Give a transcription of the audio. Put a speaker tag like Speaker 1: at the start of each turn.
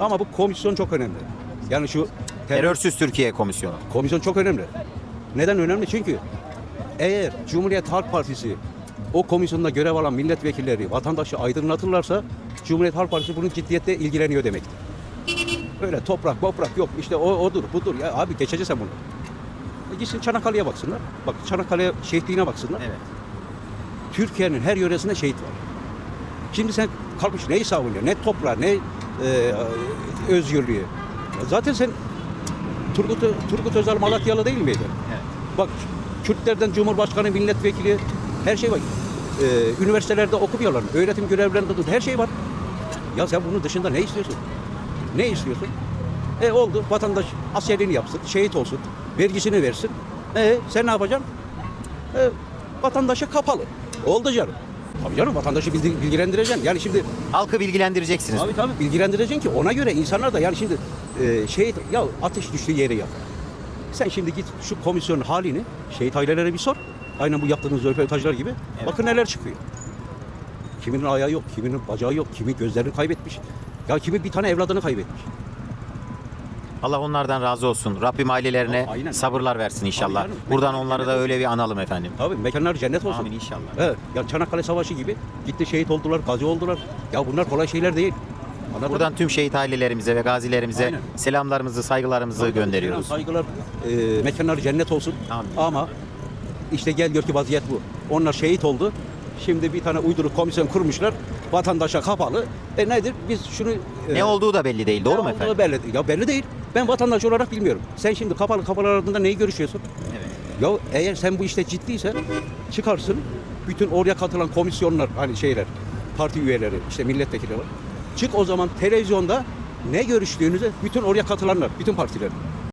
Speaker 1: Ama bu komisyon çok önemli. Yani şu terör
Speaker 2: Terörsüz Türkiye Komisyonu.
Speaker 1: komisyon çok önemli. Neden önemli? Çünkü eğer Cumhuriyet Halk Partisi o komisyonda görev alan milletvekilleri vatandaşı aydınlatırlarsa Cumhuriyet Halk Partisi bunun ciddiyetle ilgileniyor demektir. Öyle toprak, toprak yok işte o odur budur ya abi geçeceksin bunu. E gitsin Çanakkale'ye baksınlar. Bak Çanakkale şehitliğine baksınlar.
Speaker 2: Evet.
Speaker 1: Türkiye'nin her yöresinde şehit var. Şimdi sen kalkmış neyi savunuyor? Ne toprağı, ne e, özgürlüğü. Zaten sen Turgut, Turgut Özal Malatyalı değil miydi?
Speaker 2: Evet.
Speaker 1: Bak Kürtlerden Cumhurbaşkanı, milletvekili her şey var. Ee, üniversitelerde okumuyorlar. Öğretim görevlerinde tut her şey var. Ya sen bunun dışında ne istiyorsun? Ne istiyorsun? E oldu vatandaş askerliğini yapsın, şehit olsun, vergisini versin. E sen ne yapacaksın? E, vatandaşa kapalı. Oldu canım. Tabii canım vatandaşı bilgi- bilgilendireceksin. Yani şimdi
Speaker 2: Halkı bilgilendireceksiniz.
Speaker 1: Abi tabii bilgilendireceksin ki ona göre insanlar da yani şimdi e, şehit ya ateş düştüğü yeri yak. Sen şimdi git şu komisyonun halini şehit ailelere bir sor. Aynen bu yaptığınız röportajlar gibi. Bakın neler çıkıyor. Kiminin ayağı yok, kiminin bacağı yok, kimi gözlerini kaybetmiş. Ya kimi bir tane evladını kaybetmiş.
Speaker 2: Allah onlardan razı olsun. Rabbim ailelerine
Speaker 1: Aynen.
Speaker 2: sabırlar versin inşallah.
Speaker 1: Aynen.
Speaker 2: Buradan
Speaker 1: Mekanlar
Speaker 2: onları da
Speaker 1: cennet
Speaker 2: öyle bir analım efendim.
Speaker 1: Tabii mekanlar cennet olsun.
Speaker 2: Amin inşallah.
Speaker 1: Evet. Ya Çanakkale Savaşı gibi gitti şehit oldular, gazi oldular. Ya bunlar kolay şeyler değil. Anladın mı?
Speaker 2: Buradan tüm şehit ailelerimize ve gazilerimize
Speaker 1: Aynen.
Speaker 2: selamlarımızı, saygılarımızı gönderiyoruz.
Speaker 1: Saygılar, e, mekanları cennet olsun.
Speaker 2: Amin.
Speaker 1: Ama işte gel gör ki vaziyet bu. Onlar şehit oldu. Şimdi bir tane uyduruk komisyon kurmuşlar. Vatandaşa kapalı. E nedir? Biz şunu... e,
Speaker 2: Ne olduğu da belli değil, doğru
Speaker 1: ne
Speaker 2: mu
Speaker 1: olduğu
Speaker 2: efendim?
Speaker 1: Belli, değil. ya belli değil. Ben vatandaş olarak bilmiyorum. Sen şimdi kapalı kapalı aradığında neyi görüşüyorsun?
Speaker 2: Evet.
Speaker 1: Ya eğer sen bu işte ciddiysen çıkarsın. Bütün oraya katılan komisyonlar hani şeyler, parti üyeleri, işte milletvekilleri. Çık o zaman televizyonda ne görüştüğünüzü bütün oraya katılanlar, bütün partiler.